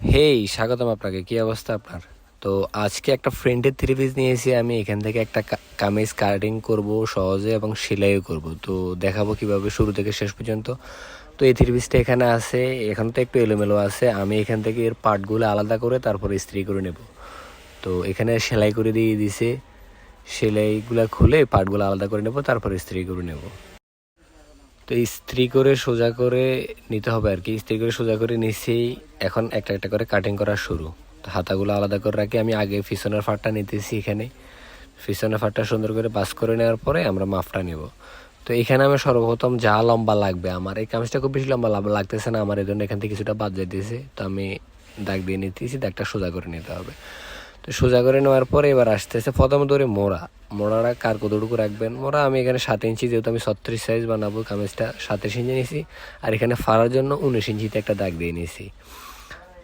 হেই স্বাগতম আপনাকে। কি অবস্থা আপনার? তো আজকে একটা ফ্রেন্ডের থ্রি পিস নিয়েছি আমি এখান থেকে একটা কামিজ কাটিং করব সহজে এবং সেলাইও করব। তো দেখাবো কীভাবে শুরু থেকে শেষ পর্যন্ত। তো এই থ্রি পিসটা এখানে আছে। এখানে তো একটু এলোমেলো আছে। আমি এখান থেকে এর পার্টগুলো আলাদা করে তারপর ইস্ত্রি করে নেব। তো এখানে সেলাই করে দিয়ে দিছে সেলাইগুলো খুলে পার্টগুলো আলাদা করে নেব, তারপর ইস্ত্রি করে নেব। তো ইস্ত্রি করে সোজা করে নিতে হবে আর কি। ইস্ত্রি করে সোজা করে নিচেই এখন একটা একটা করে কাটিং করা শুরু। তো হাতাগুলো আলাদা করে রাখি, আমি আগে পিছনের ফাটটা নিতেছি এখানে। পিছনের ফাটটা সুন্দর করে বাস করে নেওয়ার পরে আমরা মাপটা নেব। তো এখানে আমি সর্বপ্রথম যা লম্বা লাগবে, আমার এই কামিজটা খুব বেশি লম্বা লাগতেছে না, আমার এই জন্য এখান থেকে কিছুটা বাদ যাইতেছে। তো আমি দাগ দিয়ে নিতেছি, দাগটা সোজা করে নিতে হবে। তো সোজা করে নেওয়ার পরে এবার আসতেছে প্রথম ধরে মোড়া। মোড়াটা কার কতটুকু রাখবেন? মোড়া, আমি এখানে সাত ইঞ্চি, যেহেতু আমি ছত্রিশ সাইজ বানাবো, কামিজটা সাতাশ ইঞ্চি নিয়েছি। আর এখানে ফাড়ার জন্য উনিশ ইঞ্চিতে একটা দাগ দিয়ে নিয়েছি।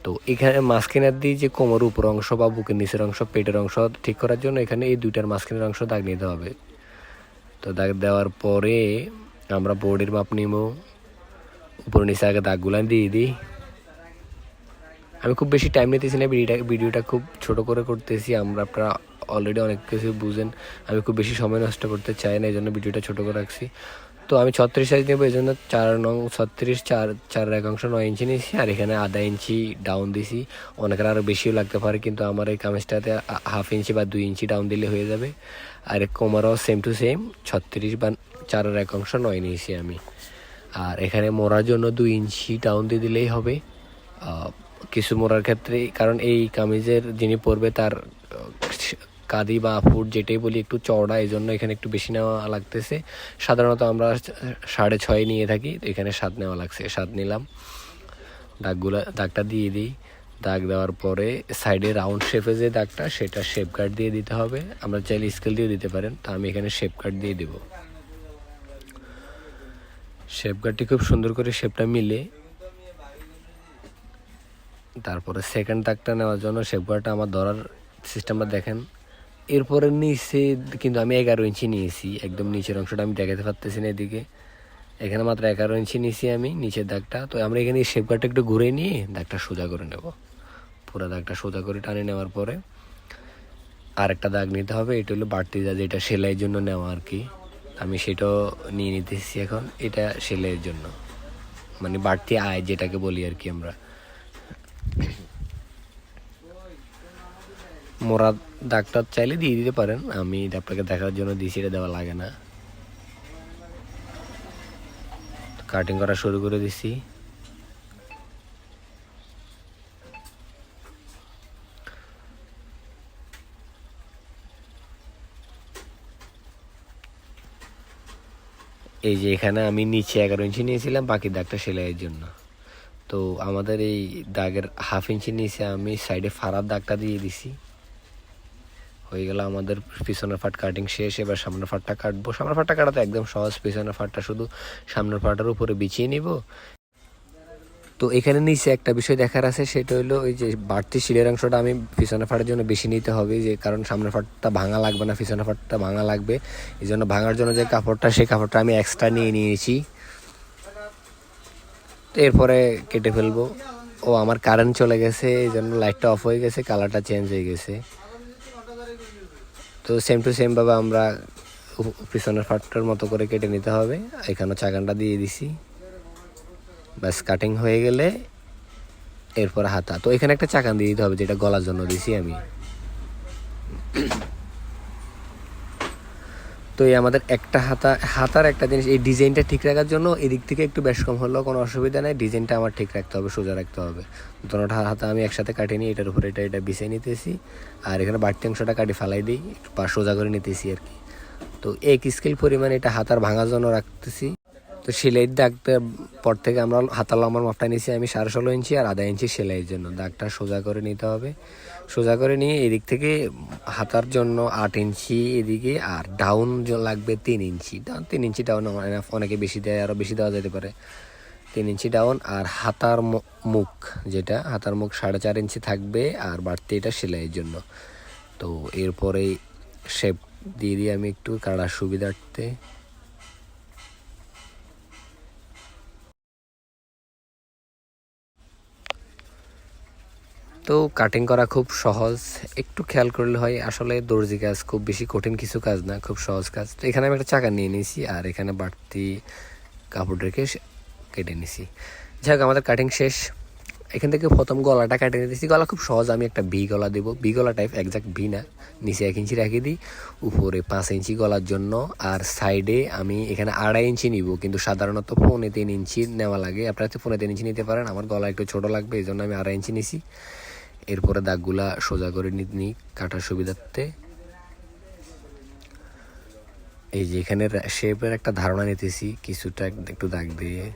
তো এখানে মাঝখানের দিয়ে যে কোমর উপর অংশ বা বুকের নিচের অংশ, পেটের অংশ ঠিক করার জন্য এখানে এই দুইটার মাঝখানের অংশ দাগ নিতে হবে। তো দাগ দেওয়ার পরে আমরা বোর্ডের মাপ নিব। উপর নিচে আগে দাগগুলো দিয়ে দিই। আমি খুব বেশি টাইম নিতেছি না ভিডিওটা ভিডিওটা খুব ছোট করে করতেছি। আমরা আপনারা অলরেডি অনেক কিছু বুঝেন। আমি খুব বেশি সময় নষ্ট করতে চাই না এই জন্য ভিডিওটা ছোট করে রাখছি। তো আমি ছত্রিশ সাইজ নেব এই জন্য চার নং, ছত্রিশ, চার চার একাংশ নয় ইঞ্চি নিয়েছি, আর এখানে আধা ইঞ্চি ডাউন দিছি। অনেকের আরও বেশিও লাগতে পারে, কিন্তু আমার এই কামিজটাতে হাফ ইঞ্চি বা দুই ইঞ্চি ডাউন দিলে হয়ে যাবে। আর কোমারও সেম টু সেম ছত্রিশ বা চার একাংশ নয় নিয়েছি আমি। আর এখানে মোড়ার জন্য দুই ইঞ্চি ডাউন দিয়ে দিলেই হবে। কিছু মোড়ার ক্ষেত্রে, কারণ এই কামিজের যিনি পরবে তার কাদি বা ফুট যেটাই বলি একটু চওড়া এই জন্য এখানে একটু বেশি নেওয়া লাগতেছে। সাধারণত আমরা সাড়ে ছয় নিয়ে থাকি এখানে স্বাদ নেওয়া লাগছে। স্বাদ নিলাম। দাগগুলো, দাগটা দিয়ে দিই। দাগ দেওয়ার পরে সাইডে রাউন্ড শেপে যে দাগটা, সেটা শেপ কাট দিয়ে দিতে হবে। আমরা চাইলে স্কেল দিয়ে দিতে পারেন, তো আমি এখানে শেপ কাট দিয়ে দেবো। শেপ কাটটি খুব সুন্দর করে শেপটা মিলে তারপরে সেকেন্ড দাগটা নেওয়ার জন্য শেপ আমার ধরার সিস্টেমটা দেখেন। এরপরে নিচে কিন্তু আমি এগারো ইঞ্চি নিয়েছি, একদম নিচের অংশটা আমি দেখাতে পারতেছি না এদিকে। এখানে মাত্র এগারো ইঞ্চি নিয়েছি আমি, নিচের দাগটা। তো আমরা এখানে শেপ কাটটা একটু ঘুরে নিয়ে দাগটা সোজা করে নেব। পুরো দাগটা সোজা করে টানে নেওয়ার পরে আরেকটা দাগ নিতে হবে, এটা হলো বাড়তি দাগ যেটা সেলাইয়ের জন্য নেওয়া আর কি। আমি সেটাও নিয়ে নিতেছি এখন, এটা সেলাইয়ের জন্য। মানে বাড়তি আয় যেটাকে বলি আর কি আমরা। মোরা ডাক্তার চাইলে দিয়ে দিতে পারেন। আমি আপনাকে দেখার জন্য দিয়েছি এটা দেওয়া লাগে না। কাটিং করা শুরু করে দিছি। এই যে এখানে আমি নিচে এগারো ইঞ্চি নিয়েছিলাম, বাকি দাগটা সেলাইয়ের জন্য। তো আমাদের এই দাগের হাফ ইঞ্চি নিচে আমি সাইডে ফাড়ার দাগটা দিয়ে দিছি। হয়ে গেল আমাদের পিছনের ফাট কাটিং শেষ, এবার সামনের ফাটটা কাটবো। সামনের ফাটটা কাটাতে একদম সহজ, পিছনের ফাটটা শুধু সামনের ফাটার উপরে বিছিয়ে নিব। তো এখানে নিচে একটা বিষয় দেখার আছে, সেটা হলো ওই যে বাড়তি শিলের অংশটা আমি পিছনের ফাটের জন্য বেশি নিতে হবে, যে কারণ সামনের ফাটটা ভাঙা লাগবে না, পিছনের ফাটটা ভাঙা লাগবে। এই জন্য ভাঙার জন্য যে কাপড়টা, সেই কাপড়টা আমি এক্সট্রা নিয়ে নিয়েছি। এরপরে কেটে ফেলব। ও আমার কারেন্ট চলে গেছে, এই জন্য লাইটটা অফ হয়ে গেছে কালারটা চেঞ্জ হয়ে গেছে। তো সেম টু সেম ভাবে আমরা পিছনের ফাটটার মতো করে কেটে নিতে হবে। এখানে চাকানটা দিয়ে দিছি। ব্যাস কাটিং হয়ে গেলে এরপর হাতা। তো এখানে একটা চাকান দিয়ে দিতে হবে, যেটা গলার জন্য দিছি আমি। তো এই আমাদের একটা হাতা, হাতার একটা জিনিস, এই ডিজাইনটা ঠিক রাখার জন্য এদিক থেকে একটু বেশ কম হলেও কোনো অসুবিধা নেই। ডিজাইনটা আমার ঠিক রাখতে হবে, সোজা রাখতে হবে। দুটোটা হাতা আমি একসাথে কাটিয়ে নিই এটার উপরে এটা এটা বিছিয়ে নিতেছি। আর এখানে বাড়তি অংশটা কাটি ফালাই দিই, একটু পা সোজা করে নিতেছি আর কি। তো এক স্কেল পরিমাণ এটা হাতার ভাঙার জন্য রাখতেছি। তো সেলাইয়ের দাগটার পর থেকে আমরা হাতার লম্বার মাপটা নিয়েছি আমি সাড়ে ষোলো ইঞ্চি আর আধা ইঞ্চি সেলাইয়ের জন্য। দাগটা সোজা করে নিতে হবে। সোজা করে নিয়ে এদিক থেকে হাতার জন্য আট ইঞ্চি এদিকে আর ডাউন লাগবে তিন ইঞ্চি। তিন ইঞ্চি ডাউন অনেকে বেশি দেয় আরও বেশি দেওয়া যেতে পারে। তিন ইঞ্চি ডাউন আর হাতার মুখ যেটা, হাতার মুখ সাড়ে চার ইঞ্চি থাকবে আর বাড়তি এটা সেলাইয়ের জন্য। তো এরপরে শেপ দিয়ে দিয়ে আমি একটু কাটার সুবিধার্থে। তো কাটিং করা খুব সহজ। একটু খেয়াল করলে হয়, আসলে দর্জি কাজ খুব বেশি কঠিন কিছু কাজ না, খুব সহজ কাজ। তো এখানে আমি একটা চাকা নিয়ে নিয়েছি, আর এখানে বাড়তি কাপড় রেখে কেটে নিছি যাই আমাদের কাটিং শেষ। এখান থেকে প্রথম গলাটা কেটে নিতেছি গলা খুব সহজ, আমি একটা ভি গলা দেবো। বি গলা টাইপ একজাক্ট ভি না, নিচে এক ইঞ্চি রেখে দিই, উপরে পাঁচ ইঞ্চি গলার জন্য, আর সাইডে আমি এখানে আড়াই ইঞ্চি নিব। কিন্তু সাধারণত পৌনে তিন ইঞ্চি নেওয়া লাগে। আপনারা তো পৌনে তিন ইঞ্চি নিতে পারেন, আমার গলা একটু ছোটো লাগবে এই জন্য আমি আড়াই ইঞ্চি নিছি। এরপরে দাগগুলা সোজা করে নিই কাটার সুবিধার্থে। এই যে এখানে শেপের একটা ধারণা নিতেছি, কিছুটা একটু দাগ দিয়ে।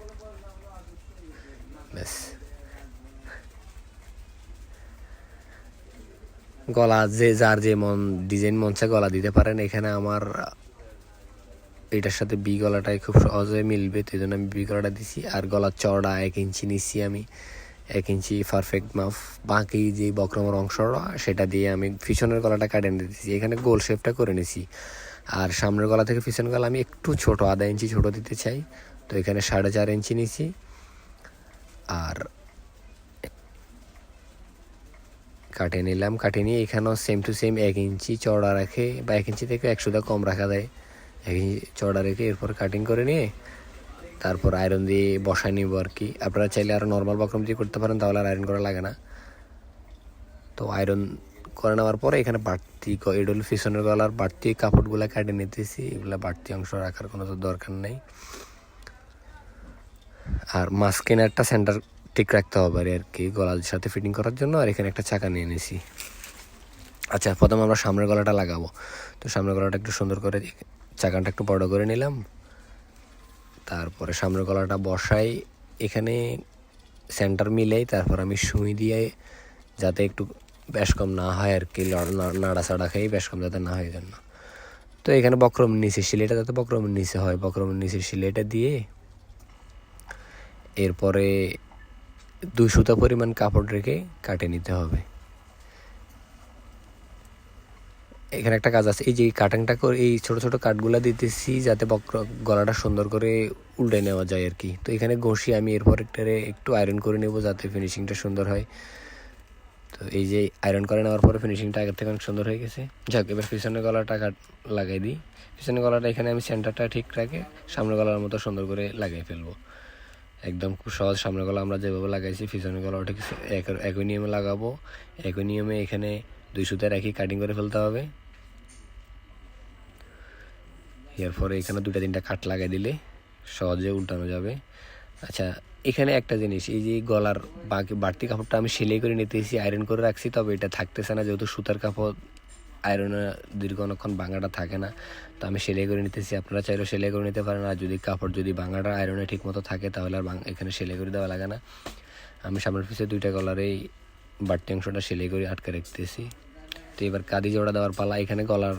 ব্যাস। গলা যে, যার যে মন ডিজাইন মনসে গলা দিতে পারেন। এখানে আমার এটার সাথে বি গলাটাই খুব সহজে মিলবে, তো জন্য আমি বি গলাটা দিছি। আর গলার চড়া এক ইঞ্চি নিচ্ছি আমি। এক ইঞ্চি পারফেক্ট মাফ বাকি যে বক্রমর অংশটা সেটা দিয়ে আমি পিছনের গলাটা কাটে দিতেছি। এখানে গোল শেপটা করে নিছি। আর সামনের গলা থেকে পিছনের গলা আমি একটু ছোট, আধা ইঞ্চি ছোট দিতে চাই। তো এখানে সাড়ে চার ইঞ্চি নিছি। আর কাটে নিলাম কাটে নিয়ে এখানেও সেম টু সেম এক ইঞ্চি চড়া রাখে বা এক ইঞ্চি থেকে একশোটা কম রাখা যায়। এক ইঞ্চি চড়া রেখে এরপর কাটিং করে নিয়ে তারপর আয়রন দিয়ে বসায় নিব আর কি আপনারা চাইলে আরও নর্মাল বক্রম দিয়ে করতে পারেন, তাহলে আর আয়রন করা লাগে না। তো আয়রন করে নেওয়ার পরে এখানে বাড়তি হলো পিছনের গলার বাড়তি কাপড়গুলো কাটে নিতেছি, এগুলো বাড়তি অংশ রাখার কোনো তো দরকার নেই। আর মাঝখানে একটা সেন্টার ঠিক রাখতে হবে আর কি, গলার সাথে ফিটিং করার জন্য, আর এখানে একটা চাকা নিয়ে নিয়েছি আচ্ছা প্রথমে আমরা সামনের গলাটা লাগাবো। তো সামনের গলাটা একটু সুন্দর করে চাকানটা একটু বড় করে নিলাম। তারপরে সামনের গলাটা বসাই। এখানে সেন্টার মিলেই তারপর আমি সুই দিয়ে যাতে একটু বেশ কম না হয় আর কি নাড়াচাড়া খেয়ে বেশ কম যাতে না হয় জন্য তো এখানে বক্রম নিচে সিলেটা, যাতে বক্রম নিচে হয় বক্রম নিচে সিলেটা দিয়ে এরপরে দুই সুতা পরিমাণ কাপড় রেখে কাটে নিতে হবে। এখানে একটা কাজ আছে। এই যে কাটিংটা করে, এই ছোট ছোট কাটগুলা দিতেছি যাতে বক্র, গলাটা সুন্দর করে উল্টে নেওয়া যায় আর কি। তো এখানে ঘষি আমি এরপর একটারে একটু আয়রন করে নেব যাতে ফিনিশিংটা সুন্দর হয়। তো এই যে আয়রন করে নেওয়ার পরে ফিনিশিংটা আগের থেকে অনেক সুন্দর হয়ে গেছে। যাক, এবার পিছনের গলাটা কাট লাগাই দিই। পিছনের গলাটা এখানে আমি সেন্টারটা ঠিক রাখে সামনে গলার মতো সুন্দর করে লাগিয়ে ফেলব। একদম খুব সহজ সামনে গলা আমরা যেভাবে লাগাইছি পিছনের গলা ঠিক এক- একই নিয়মে লাগাবো। একই নিয়মে এখানে দুই সুতা রাখি কাটিং করে ফেলতে হবে। এরপরে এখানে দুটা তিনটা কাট লাগাই দিলে সহজে উল্টানো যাবে। আচ্ছা এখানে একটা জিনিস, এই যে গলার বাকি বাড়তি কাপড়টা আমি সেলাই করে নিতেছি আয়রন করে রাখছি, তবে এটা থাকতেছে না। যেহেতু সুতার কাপড় আয়রনে দীর্ঘ অনেকক্ষণ ভাঙাটা থাকে না, তো আমি সেলাই করে নিতেছি। আপনারা চাইলেও সেলাই করে নিতে পারেন, আর যদি কাপড় যদি ভাঙাটা আয়রনে ঠিক মতো থাকে, তাহলে আর এখানে সেলাই করে দেওয়া লাগে না। আমি সামনের পিছিয়ে দুইটা গলারেই বাড়তি অংশটা সেলাই করে আটকে রাখতেছি। তো এবার কাদি জোড়া দেওয়ার পালা, এখানে গলার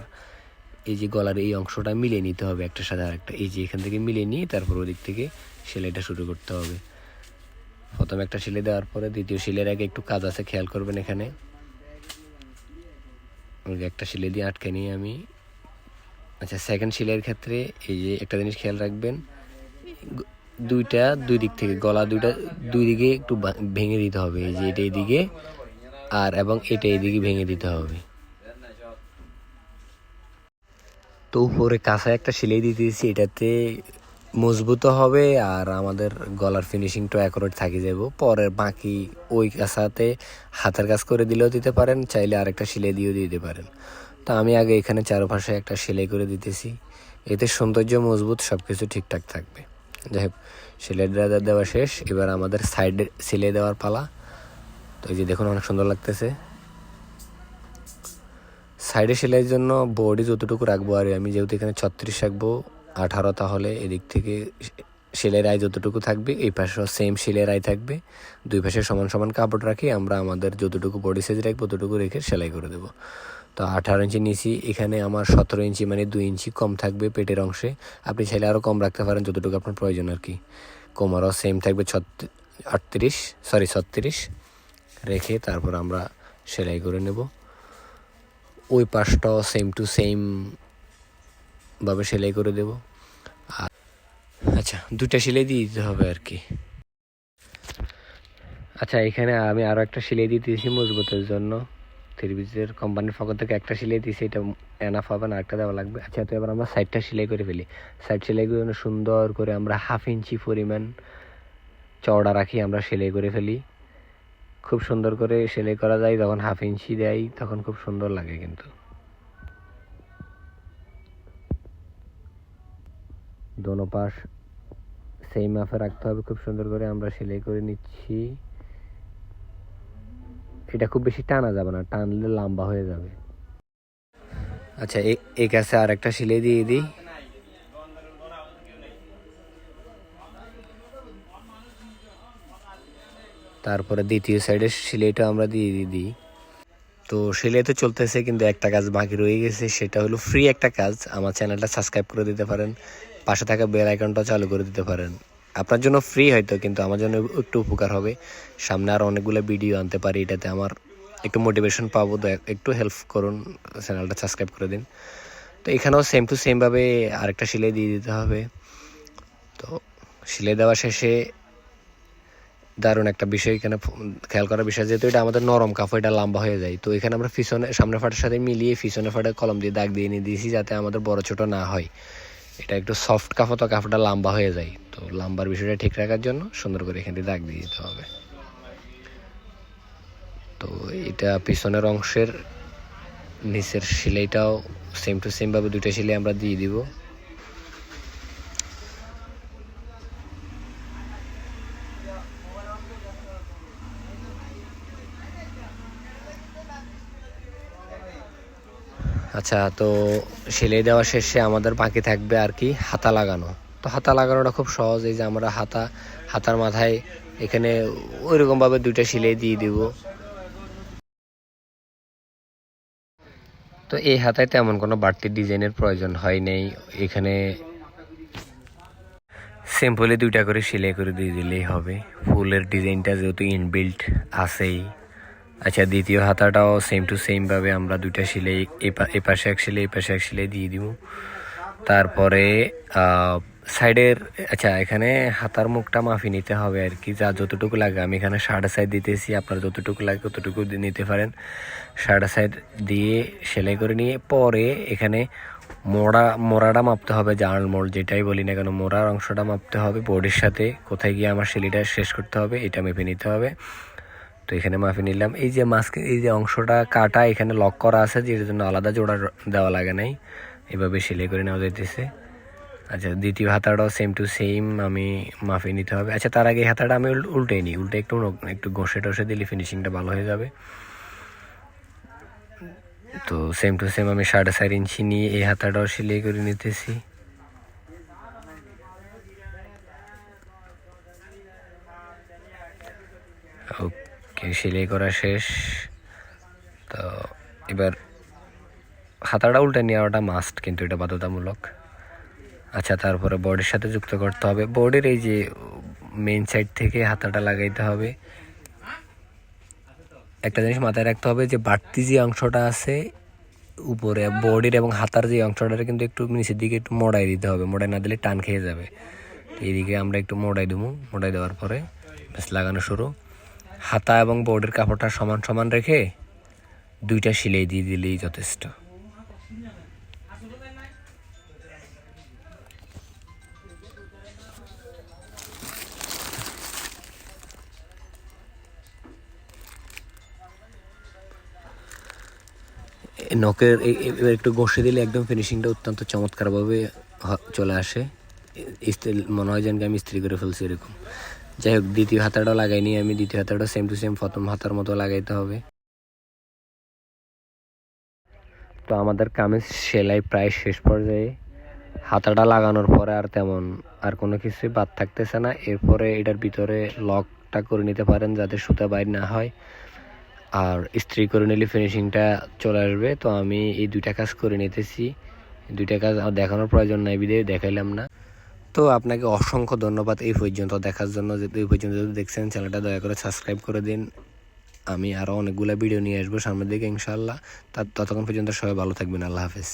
এই যে গলার এই অংশটা মিলিয়ে নিতে হবে একটা সাথে আরেকটা এই যে এখান থেকে মিলিয়ে নিয়ে তারপর ওদিক থেকে সেলাইটা শুরু করতে হবে। প্রথম একটা সেলাই দেওয়ার পরে দ্বিতীয় সেলাইয়ের আগে একটু কাজ আছে, খেয়াল করবেন এখানে। একটা সেলাই দিয়ে আটকে নিয়ে আমি। আচ্ছা সেকেন্ড সেলাইয়ের ক্ষেত্রে এই যে একটা জিনিস খেয়াল রাখবেন। দুইটা, দুই দিক থেকে, গলা দুইটা, দুই দিকে একটু ভেঙে দিতে হবে। যে এটা এইদিকে আর এবং এটা এইদিকে ভেঙে দিতে হবে। তো উপরে কাঁচা একটা সেলাই দিয়ে দিয়েছি, এটাতে মজবুত হবে আর আমাদের গলার ফিনিশিংটা অ্যাকুরেট থাকি যাব পরের বাকি ওই কাঁচাতে হাতের কাজ করে দিলেও দিতে পারেন, চাইলে আরেকটা সেলাই দিয়েও দিতে পারেন। তো আমি আগে এখানে চারপাশে একটা সেলাই করে দিতেছি। এতে সৌন্দর্য মজবুত সব কিছু ঠিকঠাক থাকবে। যাই হোক সেলাই দেওয়া দেওয়া শেষ। এবার আমাদের সাইডে সেলাই দেওয়ার পালা। তো এই যে দেখুন, অনেক সুন্দর লাগতেছে। সাইডে সেলাইয়ের জন্য বডি যতটুকু রাখব, আর আমি যেহেতু এখানে ছত্রিশ রাখব, আঠারো তাহলে এদিক থেকে সেলের আয় যতটুকু থাকবে, এই পাশেও সেম সেলের আয় থাকবে। দুই পাশে সমান সমান কাপড় রাখি, আমরা আমাদের যতটুকু বডি সাইজ রাখব, ততটুকু রেখে সেলাই করে দেবো। তো আঠারো ইঞ্চি নিচি এখানে আমার সতেরো ইঞ্চি মানে দুই ইঞ্চি কম থাকবে পেটের অংশে। আপনি চাইলে আরও কম রাখতে পারেন, যতটুকু আপনার প্রয়োজন আর কি। কোমরও সেম থাকবে আটত্রিশ সরি ছত্রিশ। রেখে তারপর আমরা সেলাই করে নেব। ওই পাশটাও সেম টু সেম ভাবে সেলাই করে দেব। আর আচ্ছা দুটা সেলাই দিয়ে দিতে হবে আর কি। আচ্ছা এখানে আমি আরও একটা সেলাই দিয়ে দিয়েছি মজবুতের জন্য। থ্রিপিসের কোম্পানির পক্ষ থেকে একটা সিলাই দিয়েছি এটা এনাফ হবে না একটা দেওয়া লাগবে। আচ্ছা তো এবার আমরা সাইডটা সেলাই করে ফেলি। সাইড সেলাইগুলো যেন সুন্দর করে আমরা হাফ ইঞ্চি পরিমাণ চওড়া রাখি, আমরা সেলাই করে ফেলি। খুব সুন্দর করে সেলাই করা যায়, যখন হাফ ইঞ্চি দেয়, তখন খুব সুন্দর লাগে কিন্তু। দোনো পাশ সেই মাপে রাখতে হবে, খুব সুন্দর করে আমরা সেলাই করে নিচ্ছি। এটা খুব বেশি টানা যাবে না, টানলে লম্বা হয়ে যাবে। আচ্ছা এই কাছে আর একটা সেলাই দিয়ে দিই। তারপরে দ্বিতীয় সাইডের সেলাইটা আমরা দিয়ে দিয়ে দিই। তো সেলাই তো চলতেছে, কিন্তু একটা কাজ বাকি রয়ে গেছে, সেটা হলো ফ্রি একটা কাজ। আমার চ্যানেলটা সাবস্ক্রাইব করে দিতে পারেন, পাশে থাকা বেল আইকনটা চালু করে দিতে পারেন। আপনার জন্য ফ্রি হয়তো, কিন্তু আমার জন্য একটু উপকার হবে। সামনে আর অনেকগুলো ভিডিও আনতে পারি, এটাতে আমার একটু মোটিভেশন পাবো। একটু হেল্প করুন চ্যানেলটা সাবস্ক্রাইব করে দিন। তো এখানেও সেম টু সেমভাবে আরেকটা সেলাই দিয়ে দিতে হবে। তো সেলাই দেওয়া শেষে দারুণ একটা বিষয়, এখানে খেয়াল করার বিষয়, যেহেতু এটা আমাদের নরম কাপড়, এটা লম্বা হয়ে যায়। তো এখানে আমরা পিছনে সামনে ফাটার সাথে মিলিয়ে পিছনে ফাটে কলম দিয়ে দাগ দিয়ে নিয়ে দিয়েছি, যাতে আমাদের বড় ছোট না হয়। এটা একটু সফট কাফ তো কাফটা লম্বা হয়ে যায়। তো লম্বার বিষয়টা ঠিক রাখার জন্য সুন্দর করে এখানে দাগ দিয়ে দিতে হবে। তো এটা পিছনের অংশের নিচের সেলাইটাও সেম টু সেম ভাবে দুইটা সেলাই আমরা দিয়ে দিব। আচ্ছা তো সেলাই দেওয়া শেষে আমাদের বাকি থাকবে আর কি হাতা লাগানো। তো হাতা লাগানোটা খুব সহজ, এই যে আমরা হাতা, হাতার মাথায় এখানে ওইরকমভাবে দুইটা সেলাই দিয়ে দিব। তো এই হাতায় তেমন কোনো বাড়তি ডিজাইনের প্রয়োজন হয় নাই, এখানে সিম্পলি দুইটা করে সেলাই করে দিয়ে দিলেই হবে। ফুলের ডিজাইনটা যেহেতু ইনবিল্ট আছেই। আচ্ছা দ্বিতীয় হাতাটাও সেম টু সেম ভাবে আমরা দুইটা সেলাই, এপা- এপাশে এক সেলাই, এপাশে এক সেলাই দিয়ে দিব। তারপরে সাইডের আচ্ছা এখানে হাতার মুখটা মাফি নিতে হবে আর কি, যা যতটুকু লাগে। আমি এখানে সাড়ে সাইড দিতেছি, আপনার যতটুকু লাগে ততটুকু নিতে পারেন। সাড়ে সাইড দিয়ে সেলাই করে নিয়ে পরে এখানে মোড়া, মোড়াটা মাপতে হবে, জার্নাল মোড় যেটাই বলি না কেন, মোড়ার অংশটা মাপতে হবে। বোর্ডের সাথে কোথায় গিয়ে আমার সেলিটা শেষ করতে হবে, এটা মেপে নিতে হবে। তো এখানে মাফি নিলাম। এই যে মাস্কে এই যে অংশটা, কাটা এখানে লক করা আছে যেটার জন্য আলাদা জোড়া দেওয়া লাগে নাই। এভাবে সেলাই করে নেওয়া যাইতেছে। আচ্ছা দ্বিতীয় হাতাটাও সেম টু সেম আমি মাফি নিতে হবে। আচ্ছা তার আগে হাতাটা আমি উল্টে নিই। উল্টে একটু একটু ঘষে টষে দিলে ফিনিশিংটা ভালো হয়ে যাবে। তো সেম টু সেম আমি সাড়ে চার ইঞ্চি নিয়ে এই হাতাটাও সেলাই করে নিতেছি। ওকে সেলাই করা শেষ। তো এবার হাতাটা উল্টে নেওয়াটা মাস্ট কিন্তু এটা বাধ্যতামূলক। আচ্ছা তারপরে বডির সাথে যুক্ত করতে হবে। বডির এই যে মেন সাইড থেকে হাতাটা লাগাইতে হবে। একটা জিনিস মাথায় রাখতে হবে যে, বাড়তি যে অংশটা আছে, উপরে বডির এবং হাতার যে অংশটা কিন্তু একটু নিচের দিকে একটু মোড়াই দিতে হবে। মোড়াই না দিলে টান খেয়ে যাবে। এইদিকে আমরা একটু মোড়াই দেবো। মোড়াই দেওয়ার পরে ব্যাস, লাগানো শুরু। হাতা এবং বোর্ডের কাপড়টা সমান সমান রেখে দুইটা সিলাই দিয়ে দিলেই যথেষ্ট। নখের একটু ঘষে দিলে একদম ফিনিশিংটা অত্যন্ত চমৎকারভাবে চলে আসে। স্ত্রী, মনে হয় যেন আমি স্ত্রী করে ফেলছি এরকম। যাই হোক, দ্বিতীয় হাতাটা লাগাইনি আমি। দ্বিতীয় হাতাটা সেম টু সেম প্রথম হাতার মতো লাগাইতে হবে। তো আমাদের কামিজ সেলাই প্রায় শেষ পর্যায়ে। হাতাটা লাগানোর পরে আর তেমন আর কোনো কিছুই বাদ থাকতেছে না। এরপরে এটার ভিতরে লকটা করে নিতে পারেন যাতে সুতা বাইর না হয়। আর ইস্ত্রি করে নিলে ফিনিশিংটা চলে আসবে। তো আমি এই দুইটা কাজ করে নিতেছি। দুইটা কাজ দেখানোর প্রয়োজন নাই বিদে দেখাইলাম না। তো আপনাকে অসংখ্য ধন্যবাদ এই পর্যন্ত দেখার জন্য যে এই পর্যন্ত যদি দেখছেন, চ্যানেলটা দয়া করে সাবস্ক্রাইব করে দিন। আমি আরও অনেকগুলো ভিডিও নিয়ে আসব সামনের দিকে ইনশাল্লাহ তা ততক্ষণ পর্যন্ত সবাই ভালো থাকবেন। আল্লাহ হাফেজ।